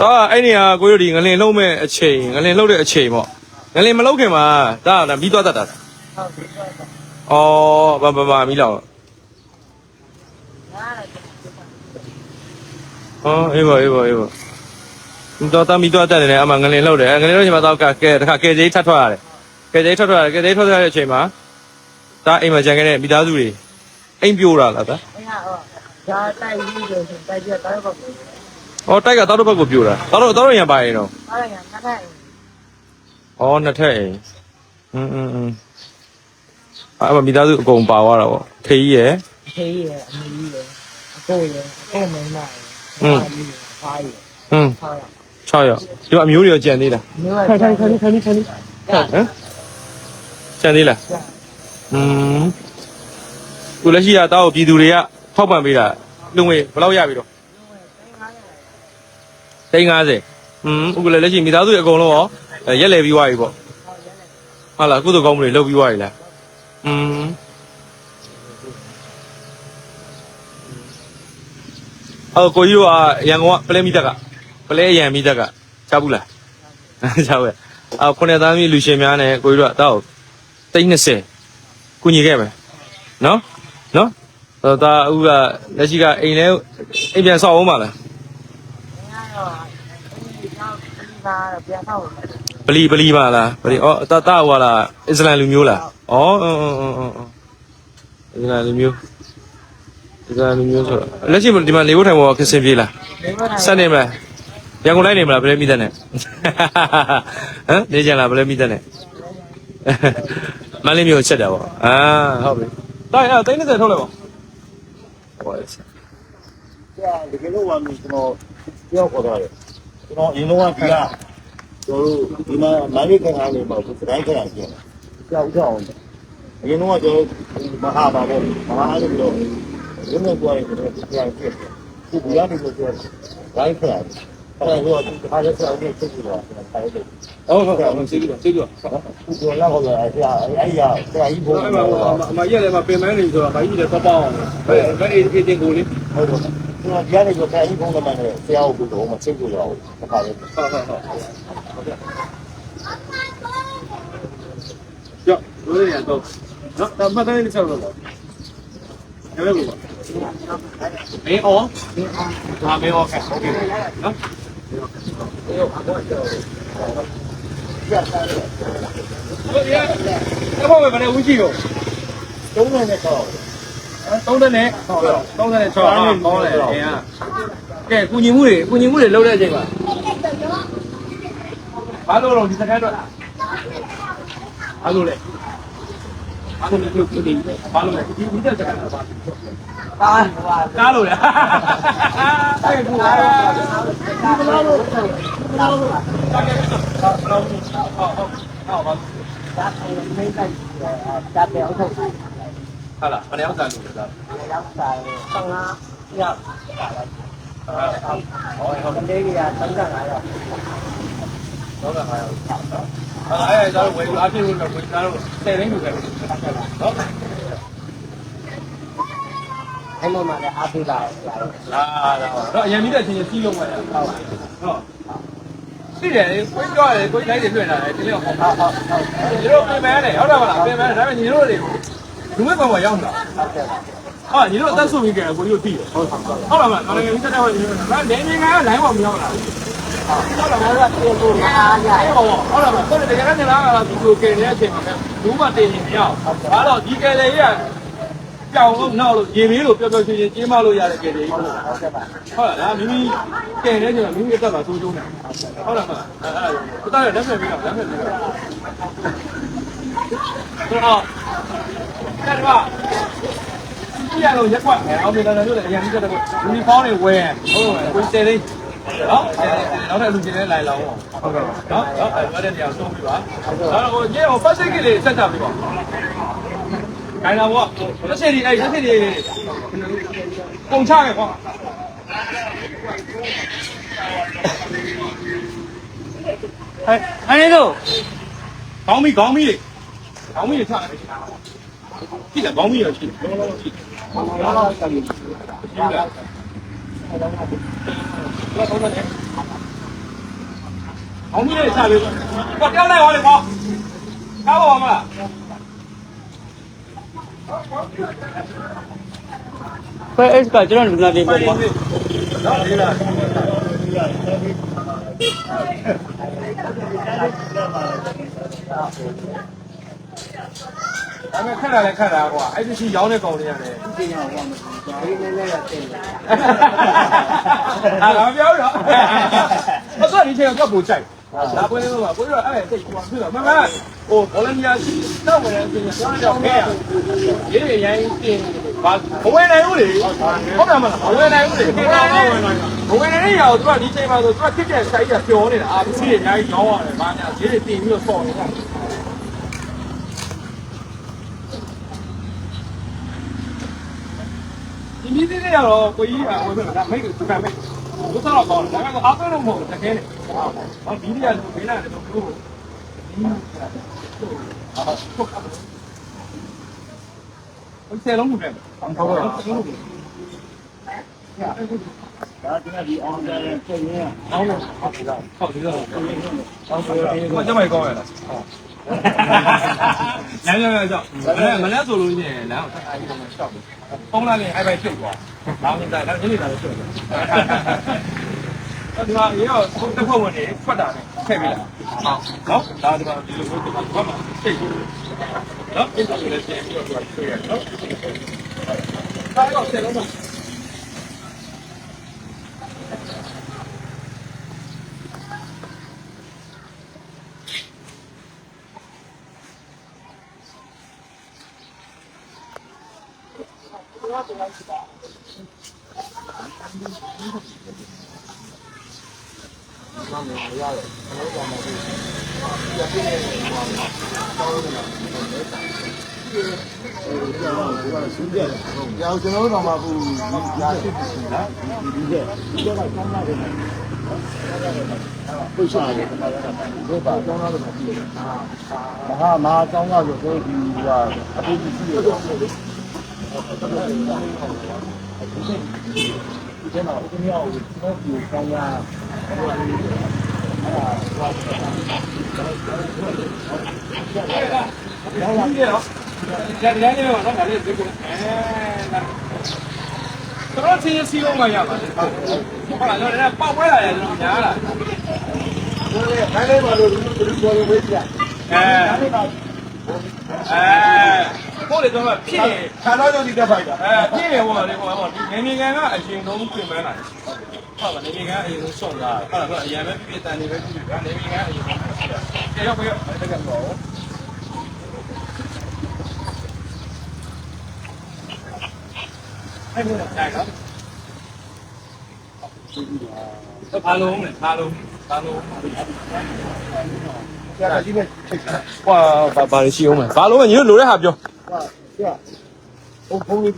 တော့အဲ့နေကကိုတို့ဒီငလင်လုံးမဲ့အချိန်ငလင်လုံးတဲ့အချိန်ပေါ့ငလင်မလုံးခင်မှာဒါကမီးသွားတတ်တာဟုတ်ပြီဩဘာဘာဘာမီးလောက်ငါလည်းဩအေးပါအေးပါအေးပါတော့တမီးသွားတတ်တယ်လေအမှငလင်လုံးတယ်ငလင်လုံးချိန်မှာတော့ကကဲတခါကဲသေးထပ်ထွက်ရတယ်ကဲသေးထွက်ထွက်ရတယ်ကဲသေးထွက်ထွက်ရတဲ့အချိန်မှာဒါအိမ်မှာကြံခဲ့တဲ့မိသားစုတွေအိမ်ပြိုးတာလားဗျာအင်းဟာဟောဒါတိုက်ပြီးလို့ဆိုတိုက်ပြတော့ပေါ့ ဘူး ဩတိုက်ကတော့တော့ဘက်ကိုပြိုးတာတော့တော့ရံပါရင်တော့ အားရငါနဲ့ ဩနှစ်ထက်အိမ်อืมอืมอืมအဲ့မှာမိသားစုအကုန်ပါသွားတာပေါ့ဖေးကြီးရယ် ဖေးရအမီးရအကိုရအကိုမင်းမရဖားရ อืม ဖားရ 6ရောက်ဒီမှာအမျိုးတွေရောကြံသေးလား မျိုးရ ခိုင်ခိုင်ခိုင်ခိုင်ခိုင်ဟမ်ကြံသေးလားอืมကိုလက်ရှိကတောက်ပြည်သူတွေကထောက်ပံ့ပေးတာလူငွေဘယ်လောက်ရပြီတော့ 350อืมဥက္ကလည်းလက်ရှိမိသားစုတွေအကုန်လုံးရောရက်လေပြီးွားပြီပေါ့ဟုတ်လားကုသိုလ်ကောင်းမှုတွေလုပ်ပြီးွားပြီလားอืมအော်ကိုကြီးတို့ကရန်ကုန်ကပလဲမိတက်ကပလဲရန်မိတက်ကချဘူးလား ချဘူးလားအော်ခုနှစ်သားသမီးလူရှင်များနဲ့ကိုကြီးတို့ကတောက်320ကုညီခဲ့မယ်နော်နော်တော့ဒါအခုကလက်ရှိကအိမ်လဲအိမ်ပြန်ဆောက်အောင်ပါလား ငါတော့ဒီ တော့ဒီပါပြန်တော့ပလီပလီပါလားပလီဩတာတာဟွာလားအစ္စလမ်လူမျိုးလားဩအင်းအင်းအင်းအင်းအစ္စလမ်လူမျိုးအစ္စလမ်လူမျိုးဆိုတော့လက်ရှိဒီမှာနေဖို့ထိုင်ဖို့ခက်စင်ပြေးလားဒီမှာဆက်နေမလားရန်ကုန်လိုက်နေမလားဗလဲမိသက်နဲ့ဟမ်နေကြလားဗလဲမိသက်နဲ့မန္တလေးမျိုးချက်တာပေါ့အာဟုတ်ပြီတိုင်းအဲ့30ထုတ်လိုက်ပါဟောရစတကယ်လို့ပါမျိုးကျွန်တော်ပြောခေါ်တာလေ ကျွန်တော်အရင်တော့ကဒီကကျွန်တော်တို့ဒီမှာမန္တလေးခရိုင်နေမှာစတိုင်းခရိုင်ကျင်းကြောက်ကြောက်အောင်အရင်တော့ကျွန်တော်မဟာပါပေါ့မဟာလို့ပြောရင်းနေကြရင်ကျွန်တော်ခရိုင်ကျင်းဒီဒီကနေဆိုတော့ဒိုင်းခရိုင်အဲ့ဒါကဒီခါလေးဆောက်နေစစ်ပြီးတော့ဆိုင်တယ်ဟုတ်ဟုတ်ဟုတ်စိတ်ကြည့်စိတ်ကြည့်ဒီလိုလောက်ဟောရအဲ့ဒါအဲ့ရဆရာကြီးဘုံအဲ့မှာမှာအမရက်လည်းမပင်မနေဆိုတော့ဘာကြီးလဲတော့ပေါ့အောင်ဘယ်ဘယ်အေးအေးတင်ကိုလေးဟုတ်တယ် ကျွန်တော်ကြားနေကြခိုင်ဘုံကမှန်းတယ်ဆရာကိုကတော့မချိတ်လို့ရဘူးတစ်ခါလေးဟုတ်ဟုတ်ဟုတ်ကြောက်လို့ရတော့နော်တမတ်တိုင်းလေးချက်လို့လားရမယ်ဘူးမင်းအောင်ဒါမင်းအောင်ခက်ဟုတ်ပြီနော်ဟုတ်ပါတော့ဟုတ်ရအဲ့ဘောမှာဘယ်ဝင်းကြီးရောတုံးနေတဲ့ကောင် 30နဲ့30နဲ့6အားကောင်းတယ်အင်းကဲကုညီမှုတွေကုညီမှုတွေလုပ်တဲ့အချိန်မှာဘာလို့တော့ဒီစကန်တော့ဘာလို့လဲဘာလို့လဲဒီဒီဘာလို့လဲဒီဒီတဲ့စကန်တော့ဘာပါဟွာကားလို့လဲအဲ့ကူဘာလို့ဘာလို့ဟုတ်ဟုတ်ဟုတ်ပါဒါကိုမိတ်လိုက်ဒါပြောက်ထုတ်တ ယ်ဟာလားဘယ်ရောက်တာလို့လဲဒါရောက်စား15ရောက်ဟောဟောမလေးက35ရောက်တော့လာပါရောအဲ့အဲ့ဒါဝယ်အားဖြင့်လို့ဝယ်သားတော့10ရင်းယူခဲ့နော်အဲ့လိုမှလည်းအားပေးလာတယ်လာလာတော့အရင်မိတဲ့အချိန်ကြီးစီးလုံးပါလားဟုတ်ဟုတ်သိတယ်ကိုကြီးပြောရတယ်ကိုကြီးလိုက်တယ်လွှင့်လာတယ်ဒီလိုဟုတ်ဟုတ်ဟုတ်ညီတို့ပြင်မယ်တယ်ဟုတ်တယ်မလားပြင်မယ်ဒါပေမဲ့ညီတို့တွေ လူမဲ့ကောင်ကရောက်နေတာဟုတ်ကဲ့ပါဟာညီတို့အသက်ဆုံးပြီးကြတယ်ကိုကြီးတို့သိတယ်ဟုတ်ဟုတ်လားမလားငါလည်းမိသက်တဲ့ဟောညီတို့ဒါနေနေကလိုင်းပေါ်မရောက်လာဘူးဟုတ်ကဲ့ပါပြေဖို့အားရအဲ့ဟောဟုတ်လားမလားတော်တယ်တကယ်ကနေလာတာဒီကိုကယ်နေတဲ့အချိန်မှာဘူးမတင်နေမရအောင်ဘာလို့ဒီကယ်လေကြီးကကြောင်လို့နောက်လို့ရေမေးလို့ပျော်ပျော်ရွှင်ရွှင်ကျင်းမလို့ရတဲ့ကယ်လေကြီးဟုတ်လားဟုတ်ကဲ့ပါဟုတ်လားမိမိကယ်နေကြမိမိအသက်မှာဆိုးကျုံးတယ်ဟုတ်လားမလားအဲ့ဒါကိုတားရလက်ဖက်ပြီးတော့လက်ဖက်ပြီးတော့ဆိုတော့ တက်တော့ဒီရတော့ရက်ကွက်အောင်ပြန်လာလို့လည်းအရင်ကတည်းကယူနီဖောင်းတွေဝယ်ဟုတ်ကဲ့ကိုတဲလေးနော်နောက်ထပ်လူချင်းလေးလိုက်လောင်းဟုတ်ကဲ့နော်နော်အဲ့ဒါတဲ့နေရာဆုံးပြီပါအဲ့တော့ညေဟိုဖတ်စိတ်ကလေးဆက်ကြပြီပေါ့ခိုင်းလာပေါ့လက်ချက်ဒီအဲ့လက်ချက်ဒီပုံချခဲ့ပေါ့ဟဲ့အဲ့ဒါခေါင်းမီခေါင်းမီလေခေါင်းမီလေထားတယ်ကြည့်လားခေါင်းမီရရှိတယ် လုံးလုံးရှိတယ်ဟုတ်ကဲ့ပါရှိလားဘာလို့လဲအောင်ကြီးလေးချပေးကွာတောင်းလိုက်ပါလေကွာကားပါမလားဖဲ S ကကျွန်တော်လူနာတင်ပေါ့ကွာနော် ဒီလားဒါမဲ့ခက်တာလည်းခက်တာကွာအဲ့ဒီရှိရောင်းတဲ့ကောင်တွေရတယ်တင်ရအောင်မဟုတ်ဘူးဒီလေးလေးရတင်တယ်အာငါပြောတော့အတော့ဒီချိန်ကပူကြိုက်ဒါပွဲလေးမှာကိုရအဲ့စိတ်ကွာဖြစ်တော့မမဟိုဘောလန်နီယာတောက်ဝင်တဲ့အချိန်ကျွန်တော်တော့ခဲရရေးရရိုင်းတင်ဘာဘဝနိုင်ဦးလေဟုတ်တယ်မလားဘဝနိုင်ဦးလေဘဝနိုင်ရအောင်သူကဒီချိန်မှာဆိုသူကဖြစ်တဲ့ဆိုင်ကပျော်နေတာအာစီးရအများကြီးရောင်းရတယ်ဘာညာရေးတွေတင်ပြီးတော့ဆော့နေတာ မီးသေးလေးကတော့ကိုကြီးကဝယ်မယ်ဒါမိတ်ကစကန်မိတ်ဘုသားတော့ကောင်းတယ်ဒါကတော့အားသွင်းလို့မဟုတ်ဘူးတကယ်နဲ့ဟောဒီဒီကလူဘေးလာတယ်တော့ကိုဒီအာဟုတ်ကဲ့ဟုတ်ဆယ်လုံးမှုတယ်ဟုတ်ကဲ့ဟုတ်ကဲ့ဒါကျွန်တော်ဒီအောင်တယ်ပြင်ရအောင်းလို့ဟုတ်ကဲ့ဟုတ်ဒီတော့အောင်းဆိုတော့ဒီကကျမိုက်ကောင်းရလားလမ်း လမ်းကြောက်မနေ့မနေ့ဆိုလို့ရှိရင်လမ်းကိုအားကြီးတော့ရှောက်တယ်ပုံလာရင်အဲ့ဘက်ပြုတ်သွားလောင်းနေတာလည်းညနေတာလည်းပြုတ်သွားဒီမှာရောတစ်ဖက်ဝင်နေဖတ်တာနဲ့ထည့်ပေးလိုက်ဟုတ်နော်ဒါဒီမှာဒီလိုမျိုးဒီမှာဘာမှသိဘူးနော်ဒီလိုလည်းပြင်ပြီးတော့ဆွဲရနော်ဒါတော့ဆက်လုံး ပါရှင်းပြတယ်။ကြောင်ကျွန်တော်တို့တော့မှဘူးညာဖြစ်ပြီနော်။ဒီဒီကဒီကကောင်းလာတယ်နော်။ပိတ်ရှာတယ်ဒီပါကောင်းလာတယ်ပြီ။ဟာမဟာကောင်းလာဆိုတော့ဒီကအတူတူရှိတယ်။ ဒီကျတော့ဒီမြောက်ကိုတော့ဒီကောင်းလာဒီနေ့တော့ဒါဒီနေ့တော့တော့ဒါလေးသိကုန်အဲဒါတော့ချင်းစီလုံးမရပါဘူးဟုတ်လားတော့လည်းပေါက်ပွဲလာတယ်ကျွန်တော်ညားလာခိုင်းလိုက်ပါလို့ဒီလိုပြောလို့ဝေးပြအဲအဲ ကိုလေတော့ဖြစ်ရင်။ခါတော့တော့ဒီတက်ဖိုက်တာအဲဖြစ်ရင်ဟိုလေဟိုဟိုဒီနေနေကန်ကအရင်ဆုံးပြင်ပန်းလာတယ်ဟုတ်ပါနေနေကန်အရင်ဆုံးဆုံးလာဟုတ်လားဆိုအရင်ပဲပြည့်တန်နေပဲပြည့်ကနေနေကန်အရင်ဆုံးပြရောက်ပြရောက်တကယ်တော့အဲ့ဒါတိုင်နော်အားလုံးလေအားလုံးအားလုံး။ဆရာကြီးနဲ့ချိန်တာဟွာဘာဘာရှိအောင်မလဲဘာလို့ညီတို့လိုတဲ့ဟာပြော။ ဟာဆရာ။ဟိုဖုန်းလေး